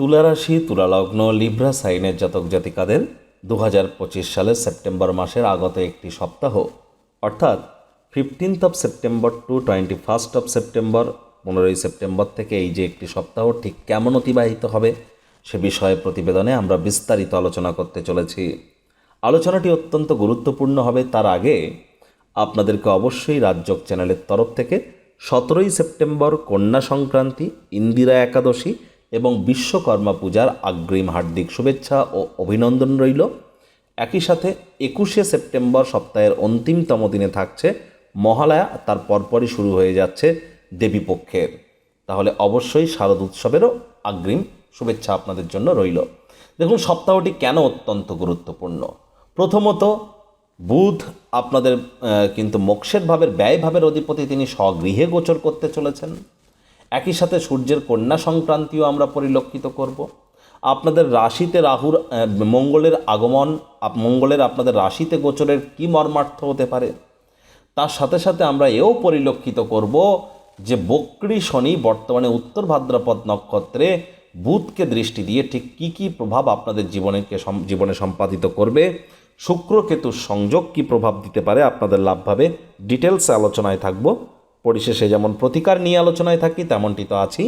তুলারাশি, তুলালগ্ন, Libra সাইনের জাতক জাতিকাদের দু হাজার পঁচিশ সালের সেপ্টেম্বর মাসের আগত একটি সপ্তাহ। অর্থাৎ fifteenth of September to twenty first of September পনেরোই সেপ্টেম্বর থেকে এই যে একটি সপ্তাহ ঠিক কেমন অতিবাহিত হবে সে বিষয়ে প্রতিবেদনে আমরা বিস্তারিত আলোচনা করতে চলেছি। আলোচনাটি অত্যন্ত গুরুত্বপূর্ণ হবে, তার আগে আপনাদেরকে অবশ্যই রাজ্যক চ্যানেলের তরফ থেকে সতেরোই সেপ্টেম্বর কন্যা সংক্রান্তি, ইন্দিরা একাদশী এবং বিশ্বকর্মা পূজার আগ্রিম হার্দিক শুভেচ্ছা ও অভিনন্দন রইল। একই সাথে একুশে সেপ্টেম্বর সপ্তাহের অন্তিমতম দিনে থাকছে মহালয়া, তার পরপরই শুরু হয়ে যাচ্ছে দেবীপক্ষের। তাহলে অবশ্যই শারদ উৎসবেরও আগ্রিম শুভেচ্ছা আপনাদের জন্য রইল। দেখুন, সপ্তাহটি কেন অত্যন্ত গুরুত্বপূর্ণ? প্রথমত, বুধ আপনাদের কিন্তু মোক্ষের ভাবের, ব্যয় ভাবের অধিপতি তিনি স্বগৃহে গোচর করতে চলেছেন। একই সাথে সূর্যের কন্যা সংক্রান্তিও আমরা পরিলক্ষিত করব। আপনাদের রাশিতে রাহুর মঙ্গলের আগমন মঙ্গলের আপনাদের রাশিতে গোচরের কী মর্মার্থ হতে পারে? তার সাথে সাথে আমরা এও পরিলক্ষিত করব যে বক্রী শনি বর্তমানে উত্তর ভাদ্রপদ নক্ষত্রে বুধকে দৃষ্টি দিয়ে ঠিক কী কী প্রভাব আপনাদের জীবনেকে জীবনে সম্পাদিত করবে, শুক্র কেতুর সংযোগ কী প্রভাব দিতে পারে আপনাদের লাভভাবে, ডিটেলসে আলোচনায় থাকব। পরিশেষে যেমন প্রতিকার নিয়ে আলোচনায় থাকি, তেমনটি তো আছি।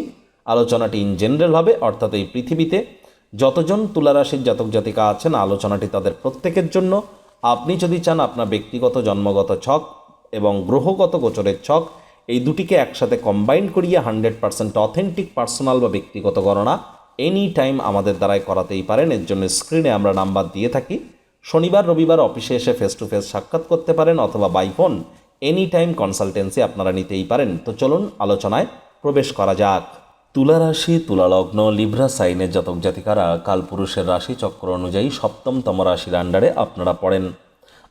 আলোচনাটি ইন জেনারেল হবে, অর্থাৎ এই পৃথিবীতে যতজন তুলারাশির জাতক জাতিকা আছেন, আলোচনাটি তাদের প্রত্যেকের জন্য। আপনি যদি চান আপনার ব্যক্তিগত, জন্মগত ছক এবং গ্রহগত গোচরের ছক, এই দুটিকে একসাথে কম্বাইন করিয়ে হান্ড্রেড পার্সেন্ট অথেন্টিক পার্সোনাল বা ব্যক্তিগত গণনা এনি টাইম আমাদের দ্বারাই করাতেই পারেন। এর জন্য স্ক্রিনে আমরা নাম্বার দিয়ে থাকি। শনিবার, রবিবার অফিসে এসে ফেস টু ফেস সাক্ষাৎ করতে পারেন অথবা by phone any time consultancy আপনারা নিতেই পারেন। তো চলুন আলোচনায় প্রবেশ করা যাক। তুলা রাশি তুলালগ্ন লিব্রা সাইনের জাতক জাতিকারা কালপুরুষের রাশি চক্র অনুযায়ী সপ্তমতম রাশির আন্ডারে আপনারা পড়েন।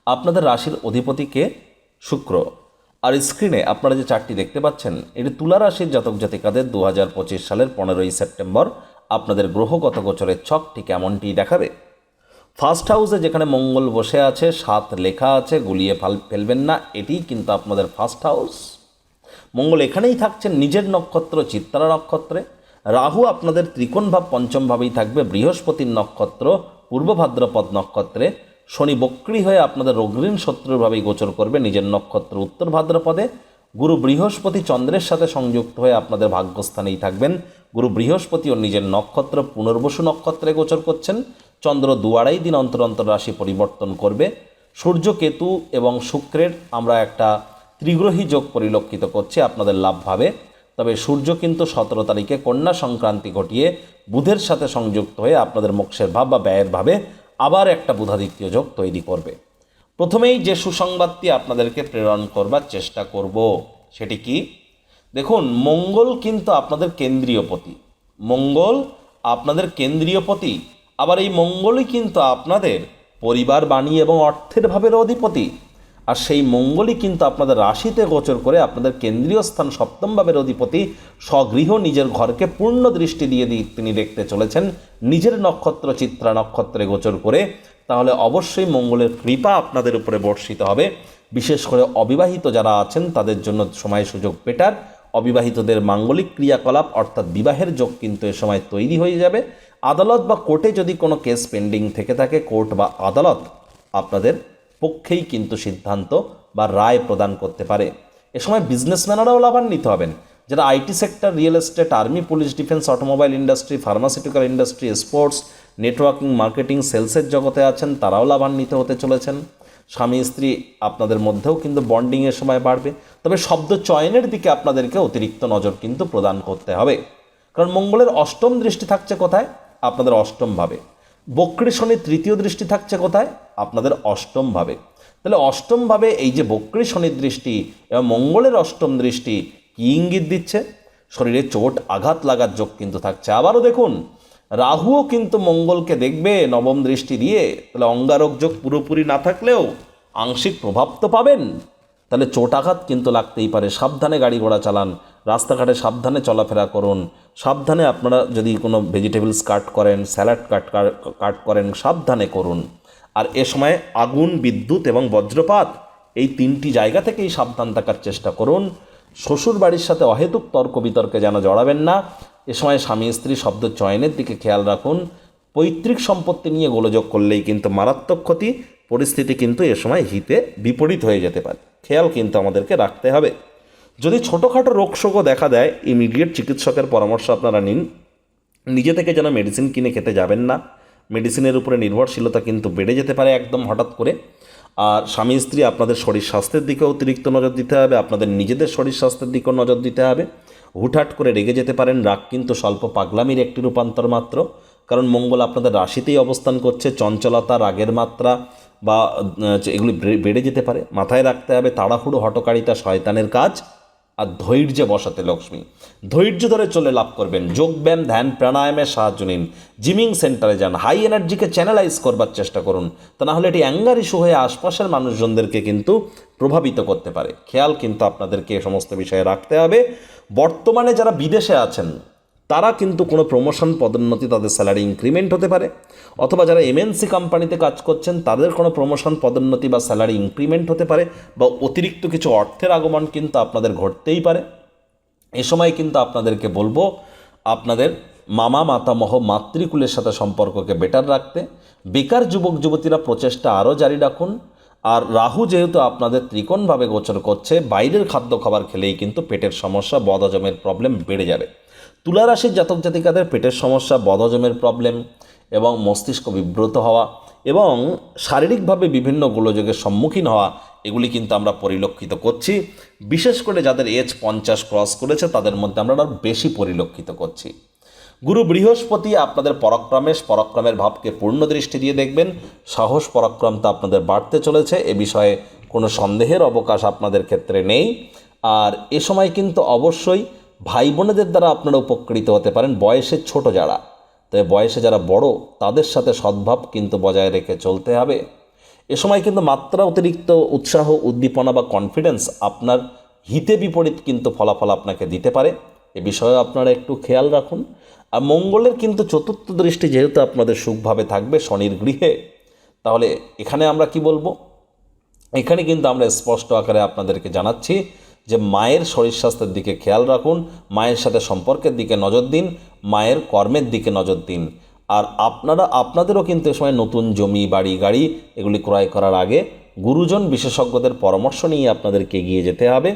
আপনাদের রাশির অধিপতিকে শুক্র। আর স্ক্রিনে আপনারা যে চারটি দেখতে পাচ্ছেন, এটি তুলা রাশির জাতক জাতিকাদের দু হাজার পঁচিশ সালের পনেরোই সেপ্টেম্বর। আপনাদের গ্রহগত গোচরের ছকটি কেমনটি দেখাবে? ফার্স্ট হাউসে যেখানে মঙ্গল বসে আছে, সাত লেখা আছে, গুলিয়ে ফাল- ফেলবেন না এটিই কিন্তু আপনাদের ফার্স্ট হাউস। মঙ্গল এখানেই থাকছেন, নিজের নক্ষত্র, চিত্তারা নক্ষত্রে। রাহু আপনাদের ত্রিকোণ ভাব, পঞ্চম ভাবেই থাকবে, বৃহস্পতির নক্ষত্র, পূর্ব ভাদ্রপদ নক্ষত্রে। শনি বক্রী হয়ে আপনাদের অগ্রিম শত্রুভাবেই গোচর করবে, নিজের নক্ষত্র উত্তর ভাদ্রপদে। গুরু বৃহস্পতি চন্দ্রের সাথে সংযুক্ত হয়ে আপনাদের ভাগ্যস্থানেই থাকবেন। গুরু বৃহস্পতি ও নিজের নক্ষত্র, পুনর্বসু নক্ষত্রে গোচর করছেন। চন্দ্র দু আড়াই দিন অন্তর অন্তর রাশি পরিবর্তন করবে। সূর্য কেতু এবং শুক্রের আমরা একটা ত্রিগ্রহী যোগ পরিলক্ষিত করছি, আপনাদের লাভভাবে তবে সূর্য কিন্তু সতেরো তারিখে কন্যা সংক্রান্তি ঘটিয়ে বুধের সাথে সংযুক্ত হয়ে আপনাদের মোক্ষের ভাব বা ব্যয়ের ভাবে আবার একটা বুধাদিত্য যোগ তৈরি করবে। প্রথমেই যে সুসংবাদটি আপনাদেরকে প্রেরণ করবার চেষ্টা করব, সেটি কি? দেখুন, মঙ্গল কিন্তু আপনাদের কেন্দ্রীয় পতি। মঙ্গল আপনাদের কেন্দ্রীয় পতি আবার এই মঙ্গলই কিন্তু আপনাদের পরিবার বাণী এবং অর্থের ভাবের অধিপতি। আর সেই মঙ্গলই কিন্তু আপনাদের রাশিতে গোচর করে আপনাদের কেন্দ্রীয় স্থান সপ্তম ভাবের অধিপতি স্বগৃহ নিজের ঘরকে পূর্ণ দৃষ্টি দিয়ে তিনি দেখতে চলেছেন। নিজের নক্ষত্র চিত্রা নক্ষত্রে গোচর করে। তাহলে অবশ্যই মঙ্গলের কৃপা আপনাদের উপরে বর্ষিত হবে। বিশেষ করে অবিবাহিত যারা আছেন, তাদের জন্য সময় সুযোগ বেটার। অবিবাহিতদের মাঙ্গলিক ক্রিয়াকলাপ অর্থাৎ বিবাহের যোগ কিন্তু এ সময় তৈরি হয়ে যাবে। আদালত বা কোর্টে যদি কোনো কেস পেন্ডিং থেকে থাকে, কোর্ট বা আদালত আপনাদের পক্ষেই কিন্তু সিদ্ধান্ত বা রায় প্রদান করতে পারে। এ সময় বিজনেসম্যানেরাও লাভান্বিত হবেন। যারা IT sector real estate army police defence automobile industry pharmaceutical industry sports networking marketing সেলসের জগতে আছেন, তারাও লাভান্বিত হতে চলেছেন। স্বামী, স্ত্রী আপনাদের মধ্যেও কিন্তু বন্ডিংয়ের সময় বাড়বে। তবে শব্দ চয়নের দিকে আপনাদেরকে অতিরিক্ত নজর কিন্তু প্রদান করতে হবে। কারণ মঙ্গলের অষ্টম দৃষ্টি থাকছে কোথায়? আপনাদের অষ্টম ভাবে। বক্রী শনির তৃতীয় দৃষ্টি থাকছে কোথায়? আপনাদের অষ্টম ভাবে। তাহলে অষ্টম ভাবে এই যে বক্রী শনির দৃষ্টি এবং মঙ্গলের অষ্টম দৃষ্টি কি ইঙ্গিত দিচ্ছে? শরীরে চোট, আঘাত লাগার যোগ কিন্তু থাকছে। আবারও দেখুন, রাহুও কিন্তু মঙ্গলকে দেখবে নবম দৃষ্টি দিয়ে। তাহলে অঙ্গারক যোগ পুরোপুরি না থাকলেও আংশিক প্রভাব তো পাবেন। তাহলে চোটাঘাত কিন্তু লাগতেই পারে। সাবধানে গাড়ি ঘোড়া চালান, রাস্তাঘাটে সাবধানে চলাফেরা করুন, সাবধানে আপনারা যদি কোনো ভেজিটেবলস কাট করেন স্যালাড কাট কাট করেন, সাবধানে করুন। আর এ সময় আগুন, বিদ্যুৎ এবং বজ্রপাত, এই তিনটি জায়গা থেকেই সাবধান থাকার চেষ্টা করুন। শ্বশুর বাড়ির সাথে অহেতুক তর্ক বিতর্কে যেন জড়াবেন না। এ সময় স্বামী স্ত্রী শব্দ চয়নের দিকে খেয়াল রাখুন। পৈতৃক সম্পত্তি নিয়ে গোলযোগ করলেই কিন্তু মারাত্মক ক্ষতি, পরিস্থিতি কিন্তু এ সময় হিতে বিপরীত হয়ে যেতে পারে। খেয়াল কিন্তু আমাদেরকে রাখতে হবে। যদি ছোটোখাটো রোগশোকও দেখা দেয় ইমিডিয়েট চিকিৎসকের পরামর্শ আপনারা নিন। নিজে থেকে যেন মেডিসিন কিনে খেতে যাবেন না। মেডিসিনের উপরে নির্ভরশীলতা কিন্তু বেড়ে যেতে পারে একদম হঠাৎ করে। আর স্বামী, স্ত্রী আপনাদের শরীর স্বাস্থ্যের দিকে অতিরিক্ত নজর দিতে হবে। আপনাদের নিজেদের শরীর স্বাস্থ্যের দিকেও নজর দিতে হবে। হুটহাট করে রেগে যেতে পারেন। রাগ কিন্তু স্বল্প পাগলামির একটি রূপান্তর মাত্র। কারণ মঙ্গল আপনাদের রাশিতেই অবস্থান করছে। চঞ্চলতা, রাগের মাত্রা বা এগুলি বেড়ে- যেতে পারে। মাথায় রাখতে হবে তাড়াহুড়ো, হটকারিতা শয়তানের কাজ আর ধৈর্যে বসাতে লক্ষ্মী। ধৈর্য ধরে চলে লাভ করবেন। যোগব্যায়াম, ধ্যান, প্রাণায়ামের সাহায্য নিন। জিমিং সেন্টারে যান। হাই এনার্জিকে চ্যানেলাইজ করবার চেষ্টা করুন। তা না হলে এটি অ্যাঙ্গার ইস্যু হয়ে আশপাশের মানুষজনদেরকে কিন্তু প্রভাবিত করতে পারে। খেয়াল কিন্তু আপনাদেরকে এ সমস্ত বিষয়ে রাখতে হবে। বর্তমানে যারা বিদেশে আছেন তারা কিন্তু কোনো প্রমোশন পদোন্নতি তাদের স্যালারি ইনক্রিমেন্ট হতে পারে। অথবা যারা এমএনসি কোম্পানিতে কাজ করছেন, তাদের কোনো প্রমোশন পদোন্নতি বা স্যালারি ইনক্রিমেন্ট হতে পারে বা অতিরিক্ত কিছু অর্থের আগমন কিন্তু আপনাদের ঘটতেই পারে। এ সময় কিন্তু আপনাদেরকে বলব, আপনাদের মামা, মাতামহ, মাতৃকুলের সাথে সম্পর্ককে বেটার রাখতে। বেকার যুবক, যুবতীরা প্রচেষ্টা আরও জারি রাখুন। আর রাহু যেহেতু আপনাদের ত্রিকোণভাবে গোচর করছে, বাইরের খাদ্য খাবার খেলেই কিন্তু পেটের সমস্যা, বদহজমের প্রবলেম বেড়ে যাবে। তুলা রাশির জাতক জাতিকাদের পেটের সমস্যা, বদহজমের প্রবলেম এবং মস্তিষ্ক বিব্রত হওয়া এবং শারীরিকভাবে বিভিন্ন গোলযোগের সম্মুখীন হওয়া, এগুলি কিন্তু আমরা পরিলক্ষিত করছি। বিশেষ করে যাদের এজ পঞ্চাশ ক্রস করেছে, তাদের মধ্যে আমরা আরও বেশি পরিলক্ষিত করছি। গুরু বৃহস্পতি আপনাদের পরাক্রমেশ, পরাক্রমের ভাবকে পূর্ণ দৃষ্টি দিয়ে দেখবেন। সাহস পরাক্রমতা আপনাদের বাড়তে চলেছে, এ বিষয়ে কোনো সন্দেহের অবকাশ আপনাদের ক্ষেত্রে নেই। আর এ সময় কিন্তু অবশ্যই ভাই বোনেদের দ্বারা আপনারা উপকৃত হতে পারেন বয়সে ছোট যারা। তবে বয়সে যারা বড়, তাদের সাথে সদ্ভাব কিন্তু বজায় রেখে চলতে হবে। এ সময় কিন্তু মাত্রা অতিরিক্ত উৎসাহ, উদ্দীপনা বা কনফিডেন্স আপনার হিতে বিপরীত কিন্তু ফলাফল আপনাকে দিতে পারে। এ বিষয়ে আপনারা একটু খেয়াল রাখুন। আর মঙ্গলের কিন্তু চতুর্থ দৃষ্টি যেহেতু আপনাদের সুখভাবে থাকবে শনির গৃহে, তাহলে এখানে আমরা কি বলব? এখানে কিন্তু আমরা স্পষ্ট আকারে আপনাদেরকে জানাচ্ছি যে মায়ের শরীর স্বাস্থ্যের দিকে খেয়াল রাখুন, মায়ের সাথে সম্পর্কের দিকে নজর দিন, মায়ের কর্মের দিকে নজর দিন। আর আপনারা, আপনাদেরও কিন্তু এ সময় নতুন জমি, বাড়ি, গাড়ি এগুলি ক্রয় করার আগে গুরুজন বিশেষজ্ঞদের পরামর্শ নিয়ে আপনাদেরকে এগিয়ে যেতে হবে।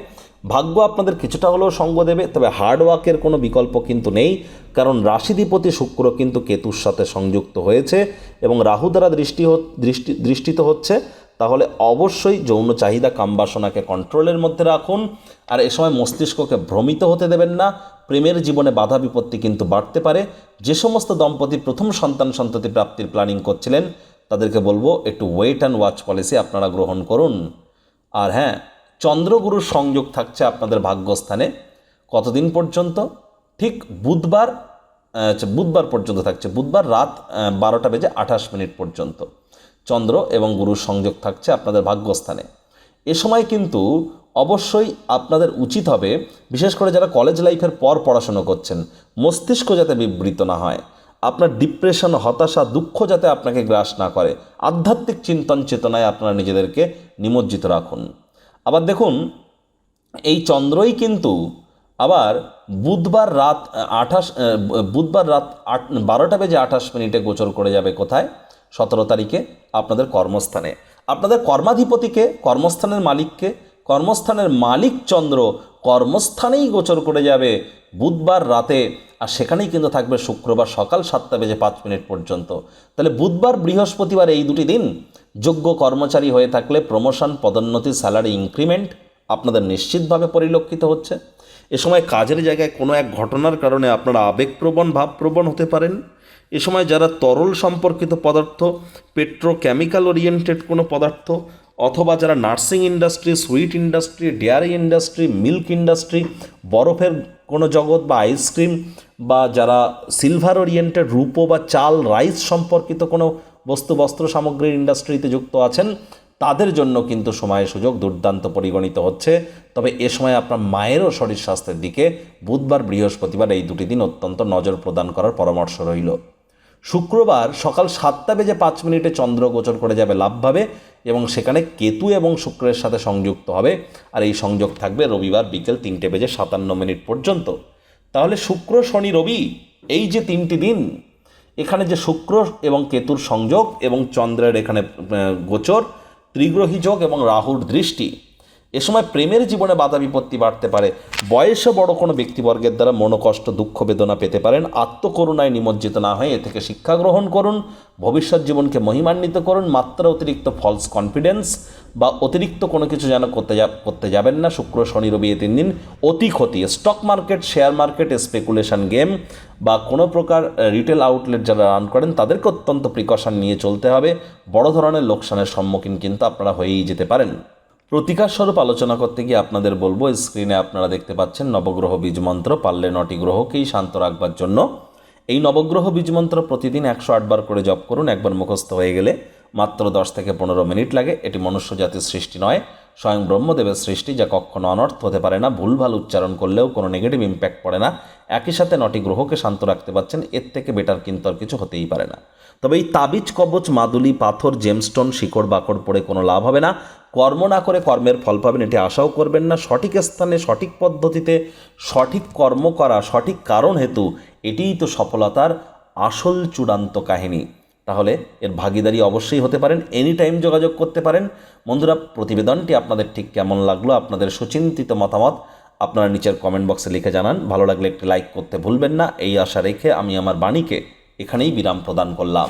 ভাগ্য আপনাদের কিছুটা হলেও সঙ্গ দেবে, তবে হার্ডওয়ার্কের কোনো বিকল্প কিন্তু নেই, কারণ রাশিধিপতি শুক্র কিন্তু কেতুর সাথে সংযুক্ত হয়েছে এবং রাহু দ্বারা দৃষ্টি দৃষ্টি, দৃষ্টিত হচ্ছে। তাহলে অবশ্যই যৌন চাহিদা কামবাসনাকে কন্ট্রোলের মধ্যে রাখুন। আর এ সময় মস্তিষ্ককে ভ্রমিত হতে দেবেন না। প্রেমের জীবনে বাধা বিপত্তি কিন্তু বাড়তে পারে। যে সমস্ত দম্পতি প্রথম সন্তান সন্ততি প্রাপ্তির প্ল্যানিং করছিলেন তাদেরকে বলব একটু ওয়েট অ্যান্ড ওয়াচ পলিসি আপনারা গ্রহণ করুন। আর হ্যাঁ চন্দ্রগুরুর সংযোগ থাকছে আপনাদের ভাগ্যস্থানে। কতদিন পর্যন্ত? ঠিক বুধবার আচ্ছা, বুধবার পর্যন্ত থাকছে। বুধবার রাত বারোটা বেজে আঠাশ মিনিট পর্যন্ত। চন্দ্র এবং গুরুর সংযোগ থাকছে আপনাদের ভাগ্যস্থানে। এ সময় কিন্তু অবশ্যই আপনাদের উচিত হবে, বিশেষ করে যারা কলেজ লাইফের পর পড়াশুনো করছেন, মস্তিষ্ক যাতে বিবৃত না হয়, আপনার ডিপ্রেশন হতাশা, দুঃখ যাতে আপনাকে গ্রাস না করে, আধ্যাত্মিক চিন্তন চেতনায় আপনারা নিজেদেরকে নিমজ্জিত রাখুন। আবার দেখুন, এই চন্দ্রই কিন্তু আবার বুধবার রাত আঠাশ বুধবার রাত আট, বারোটা বেজে আঠাশ মিনিটে গোচর করে যাবে কোথায়? সতেরো তারিখে আপনাদের কর্মস্থানে। আপনাদের কর্মাধিপতিকে, কর্মস্থানের মালিককে, কর্মস্থানের মালিক চন্দ্র কর্মস্থানেই গোচর করে যাবে বুধবার রাতে। আর সেখানেই কিন্তু থাকবে শুক্রবার সকাল সাতটা বেজে পাঁচ মিনিট পর্যন্ত। তাহলে বুধবার, বৃহস্পতিবার এই দুটি দিন যোগ্য কর্মচারী হয়ে থাকলে প্রমোশন, পদোন্নতি, স্যালারি ইনক্রিমেন্ট আপনাদের নিশ্চিতভাবে পরিলক্ষিত হচ্ছে। এ সময় কাজের জায়গায় কোনো এক ঘটনার কারণে আপনারা আবেগপ্রবণ, ভাবপ্রবণ হতে পারেন। এ সময় যারা তরল সম্পর্কিত পদার্থ পেট্রোকেমিক্যাল ওরিয়েন্টেড কোনো পদার্থ, অথবা যারা nursing industry sweet industry dairy industry milk industry বরফের কোনো জগৎ বা আইসক্রিম বা যারা সিলভার ওরিয়েন্টেড রূপো বা চাল রাইস সম্পর্কিত কোনো বস্তু, বস্ত্র সামগ্রীর ইন্ডাস্ট্রিতে যুক্ত আছেন, তাদের জন্য কিন্তু সময় সুযোগ দুর্দান্ত পরিগণিত হচ্ছে। তবে এ সময় আপনার মায়েরও শরীর স্বাস্থ্যের দিকে বুধবার বৃহস্পতিবার এই দুটি দিন অত্যন্ত নজর প্রদান করার পরামর্শ রইল। শুক্রবার সকাল সাতটা বেজে পাঁচ মিনিটে চন্দ্র গোচর করে যাবে লাভভাবে এবং সেখানে কেতু এবং শুক্রের সাথে সংযুক্ত হবে। আর এই সংযোগ থাকবে রবিবার বিকেল তিনটে বেজে সাতান্ন মিনিট পর্যন্ত। তাহলে শুক্র, শনি, রবি, এই যে তিনটি দিন, এখানে যে শুক্র এবং কেতুর সংযোগ এবং চন্দ্রের এখানে গোচর, ত্রিগ্রহী যোগ এবং রাহুর দৃষ্টি এ সময় প্রেমের জীবনে বাধা বিপত্তি বাড়তে পারে। বয়সে বড় কোনো ব্যক্তিবর্গের দ্বারা মনোকষ্ট, দুঃখ, বেদনা পেতে পারেন। আত্মকরুণায় নিমজ্জিত না হয়ে এ থেকে শিক্ষা গ্রহণ করুন। ভবিষ্যৎ জীবনকে মহিমান্বিত করুন। মাত্রা অতিরিক্ত ফলস কনফিডেন্স বা অতিরিক্ত কোনো কিছু যেন করতে করতে যাবেন না। শুক্র, শনি, রবি এই তিন দিন অতি ক্ষতি। Stock market share market speculation game বা কোনো প্রকার রিটেল আউটলেট যারা রান করেন, তাদেরকে অত্যন্ত প্রিকশন নিয়ে চলতে হবে। বড় ধরনের লোকসানের সম্মুখীন কিন্তু আপনারা হয়েই যেতে পারেন। প্রতিকার স্বরূপ আলোচনা করতে গিয়ে আপনাদের বলব স্ক্রিনে আপনারা দেখতে পাচ্ছেন নবগ্রহ বীজ মন্ত্র, পারলে নটি গ্রহকেই শান্ত রাখবার জন্য। এই নবগ্রহ বীজ মন্ত্র প্রতিদিন একশো আটবার করে জপ করুন, একবার মুখস্থ হয়ে গেলে মাত্র দশ থেকে পনেরো মিনিট লাগে। এটি মনুষ্য জাতির সৃষ্টি নয়, স্বয়ং ব্রহ্মদেবের সৃষ্টি যা কখনো অনর্থ হতে পারে না, ভুলভাল উচ্চারণ করলেও কোনো নেগেটিভ ইম্প্যাক্ট পড়ে না। একই সাথে নটি গ্রহকে শান্ত রাখতে পারছেন, এর থেকে বেটার কিন্তু আর কিছু হতেই পারে না। তবে এই তাবিজ, কবচ, মাদুলি, পাথর জেমস্টোন শিকড়, বাকড় পড়ে কোনো লাভ হবে না। কর্ম না করে কর্মের ফল পাবেন, এটি আশাও করবেন না। সঠিক স্থানে, সঠিক পদ্ধতিতে সঠিক কর্ম করা, সঠিক কারণ হেতু, এটিই তো সফলতার আসল চূড়ান্ত কাহিনী। তাহলে এর ভাগিদারি অবশ্যই হতে পারেন, এনি টাইম যোগাযোগ করতে পারেন। বন্ধুরা, প্রতিবেদনটি আপনাদের ঠিক কেমন লাগল, আপনাদের সুচিন্তিত মতামত আপনারা নিচের কমেন্ট বক্সে লিখে জানান। ভালো লাগলে একটি লাইক করতে ভুলবেন না। এই আশা রেখে আমি আমার বাণীকে এখানেই বিরাম প্রদান করলাম।